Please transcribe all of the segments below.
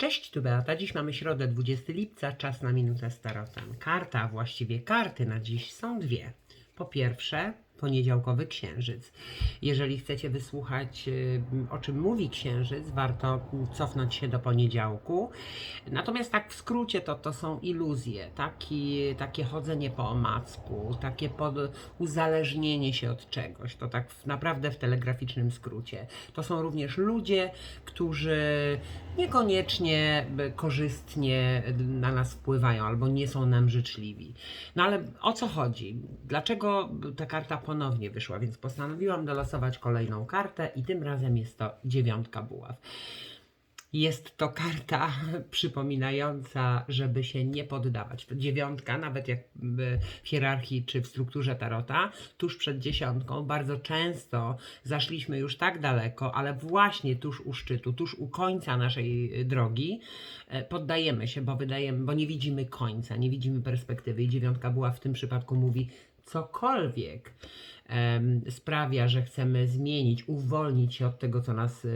Cześć, tu Beata. Dziś mamy środę 20 lipca, czas na minutę starotan. Karta, a właściwie karty na dziś są dwie. Po pierwsze, poniedziałkowy księżyc. Jeżeli chcecie wysłuchać, y, o czym mówi księżyc, warto cofnąć się do poniedziałku. Natomiast tak w skrócie to, to są iluzje, taki, takie chodzenie po omacku, takie pod, uzależnienie się od czegoś. To tak w, naprawdę w telegraficznym skrócie. To są również ludzie, którzy niekoniecznie korzystnie na nas wpływają albo nie są nam życzliwi. No ale o co chodzi? Dlaczego ta karta ponownie wyszła? Więc postanowiłam dolosować kolejną kartę i tym razem jest to dziewiątka buław. Jest to karta przypominająca, żeby się nie poddawać. Dziewiątka, nawet jak w hierarchii czy w strukturze tarota, tuż przed dziesiątką, bardzo często zaszliśmy już tak daleko, ale właśnie tuż u szczytu, tuż u końca naszej drogi, e, poddajemy się, bo wydajemy, bo nie widzimy końca, nie widzimy perspektywy. I dziewiątka była w tym przypadku mówi, cokolwiek sprawia, że chcemy zmienić, uwolnić się od tego, co nas.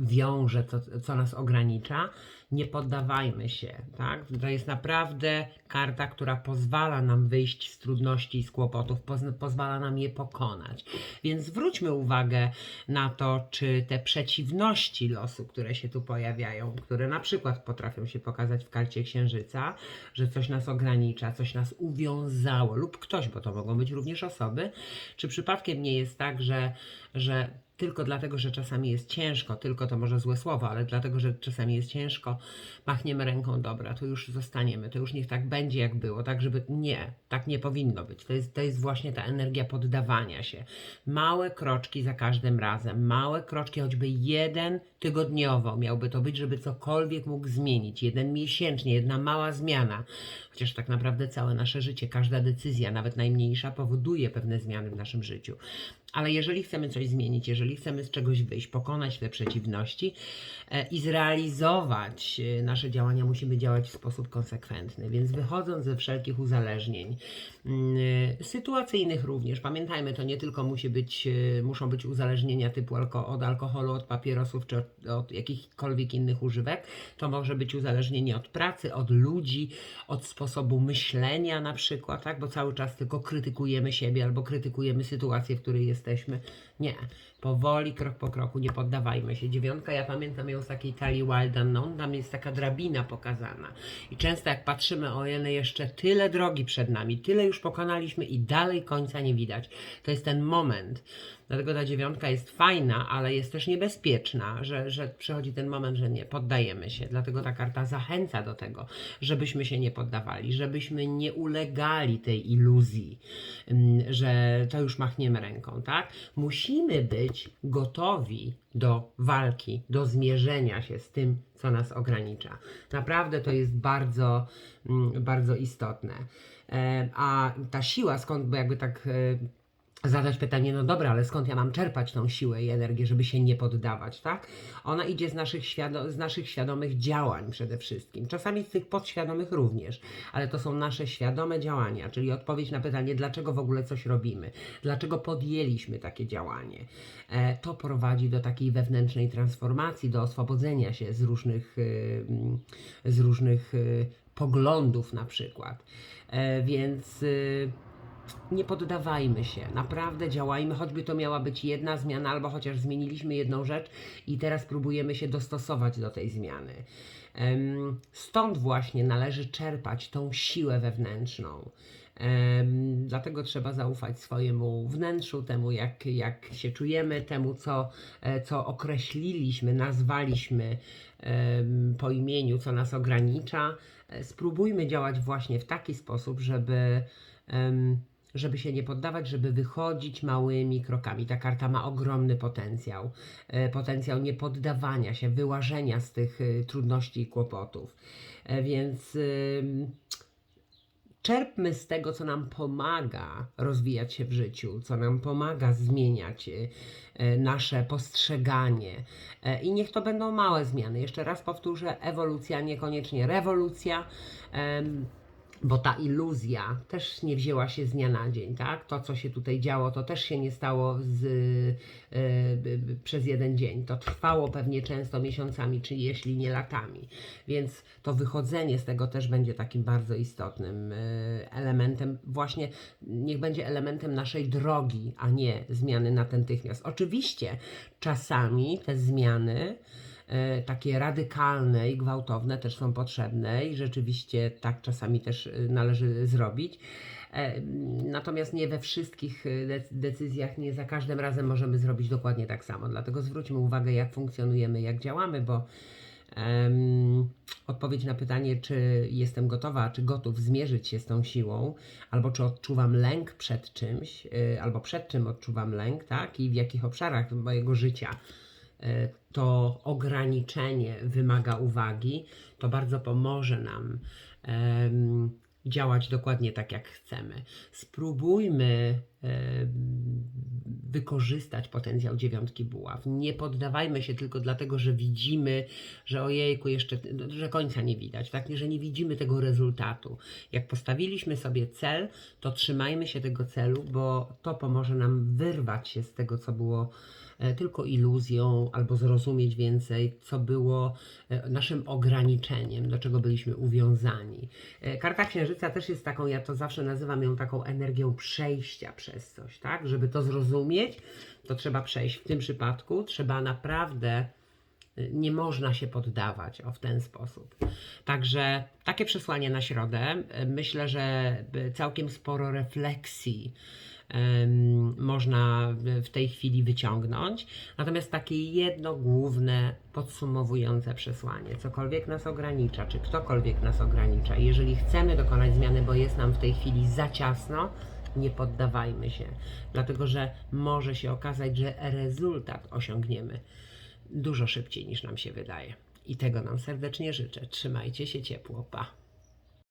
Wiąże, co, co nas ogranicza, nie poddawajmy się. Tak? To jest naprawdę karta, która pozwala nam wyjść z trudności i z kłopotów, poz- pozwala nam je pokonać. Więc zwróćmy uwagę na to, czy te przeciwności losu, które się tu pojawiają, które na przykład potrafią się pokazać w karcie księżyca, że coś nas ogranicza, coś nas uwiązało, lub ktoś, bo to mogą być również osoby, czy przypadkiem nie jest tak, że, że tylko dlatego, że czasami jest ciężko, tylko to może złe słowo, ale dlatego, że czasami jest ciężko, machniemy ręką, dobra, to już zostaniemy, to już niech tak będzie, jak było, tak, żeby nie, tak nie powinno być. To jest, to jest właśnie ta energia poddawania się. Małe kroczki za każdym razem, małe kroczki, choćby jeden tygodniowo miałby to być, żeby cokolwiek mógł zmienić, jeden miesięcznie, jedna mała zmiana, chociaż tak naprawdę całe nasze życie, każda decyzja, nawet najmniejsza, powoduje pewne zmiany w naszym życiu. Ale jeżeli chcemy coś zmienić, jeżeli chcemy z czegoś wyjść, pokonać te przeciwności e, i zrealizować e, nasze działania, musimy działać w sposób konsekwentny. Więc wychodząc ze wszelkich uzależnień, mm, e, sytuacyjnych również, pamiętajmy, to nie tylko musi być, muszą być uzależnienia typu alko od alkoholu, od papierosów czy od, od jakichkolwiek innych używek, to może być uzależnienie od pracy, od ludzi, od sposobu myślenia na przykład, tak? bo cały czas tylko krytykujemy siebie albo krytykujemy sytuację, w której jesteśmy. Nie, powoli, krok po kroku, nie poddawajmy się. Dziewiątka, ja pamiętam ją z takiej talii Wild Unknown, tam jest taka drabina pokazana. I często jak patrzymy, o jene jeszcze tyle drogi przed nami, tyle już pokonaliśmy i dalej końca nie widać. To jest ten moment. Dlatego ta dziewiątka jest fajna, ale jest też niebezpieczna, że, że przychodzi ten moment, że nie poddajemy się. Dlatego ta karta zachęca do tego, żebyśmy się nie poddawali, żebyśmy nie ulegali tej iluzji, ym, że to już machniemy ręką, tak? Musimy być gotowi do walki, do zmierzenia się z tym, co nas ogranicza. Naprawdę to jest bardzo, mm, bardzo istotne. E, A ta siła, skąd, jakby tak e, zadać pytanie, no dobra, ale skąd ja mam czerpać tą siłę i energię, żeby się nie poddawać, tak? Ona idzie z naszych, z naszych świadomych działań przede wszystkim, czasami z tych podświadomych również, ale to są nasze świadome działania, czyli odpowiedź na pytanie, dlaczego w ogóle coś robimy, dlaczego podjęliśmy takie działanie. E, to prowadzi do takiej wewnętrznej transformacji, do oswobodzenia się z różnych, y, mm, z różnych y, poglądów na przykład. E, więc... y, nie poddawajmy się, naprawdę działajmy, choćby to miała być jedna zmiana, albo chociaż zmieniliśmy jedną rzecz i teraz próbujemy się dostosować do tej zmiany. Stąd właśnie należy czerpać tą siłę wewnętrzną. Dlatego trzeba zaufać swojemu wnętrzu, temu jak, jak się czujemy, temu co, e, co określiliśmy, nazwaliśmy po imieniu, co nas ogranicza. E, Spróbujmy działać właśnie w taki sposób, żeby żeby się nie poddawać, żeby wychodzić małymi krokami. Ta karta ma ogromny potencjał. E, Potencjał niepoddawania się, wyłażenia z tych e, trudności i kłopotów. E, Więc czerpmy z tego, co nam pomaga rozwijać się w życiu, co nam pomaga zmieniać nasze postrzeganie. I niech to będą małe zmiany. Jeszcze raz powtórzę, ewolucja, niekoniecznie rewolucja. Bo ta iluzja też nie wzięła się z dnia na dzień, tak? To, co się tutaj działo, to też się nie stało z, e, b- b- przez jeden dzień. To trwało pewnie często miesiącami, czy jeśli nie latami. Więc to wychodzenie z tego też będzie takim bardzo istotnym e, elementem, właśnie niech będzie elementem naszej drogi, a nie zmiany natychmiast. Oczywiście czasami te zmiany takie radykalne i gwałtowne też są potrzebne i rzeczywiście tak czasami też e, należy zrobić. E, Natomiast nie we wszystkich e, dec- decyzjach, nie za każdym razem możemy zrobić dokładnie tak samo. Dlatego zwróćmy uwagę, jak funkcjonujemy, jak działamy, bo em, odpowiedź na pytanie, czy jestem gotowa, czy gotów zmierzyć się z tą siłą, albo czy odczuwam lęk przed czymś, albo przed czym odczuwam lęk, tak, i w jakich obszarach mojego życia to ograniczenie wymaga uwagi, to bardzo pomoże nam em, działać dokładnie tak, jak chcemy. Spróbujmy wykorzystać potencjał dziewiątki buław. Nie poddawajmy się tylko dlatego, że widzimy, że ojejku, jeszcze, że końca nie widać, tak? że nie widzimy tego rezultatu. Jak postawiliśmy sobie cel, to trzymajmy się tego celu, bo to pomoże nam wyrwać się z tego, co było e, tylko iluzją, albo zrozumieć więcej, co było e, naszym ograniczeniem, do czego byliśmy uwiązani. E, Karta Księżyca też jest taką, ja to zawsze nazywam ją taką energią przejścia przez coś, tak? Żeby to zrozumieć, to trzeba przejść. W tym przypadku trzeba naprawdę y, nie można się poddawać o w ten sposób. Także takie przesłanie na środę. Y, Myślę, że y, całkiem sporo refleksji można w tej chwili wyciągnąć. Natomiast takie jedno główne, podsumowujące przesłanie, cokolwiek nas ogranicza, czy ktokolwiek nas ogranicza, jeżeli chcemy dokonać zmiany, bo jest nam w tej chwili za ciasno, nie poddawajmy się, dlatego że może się okazać, że rezultat osiągniemy dużo szybciej niż nam się wydaje. I tego nam serdecznie życzę. Trzymajcie się ciepło. Pa.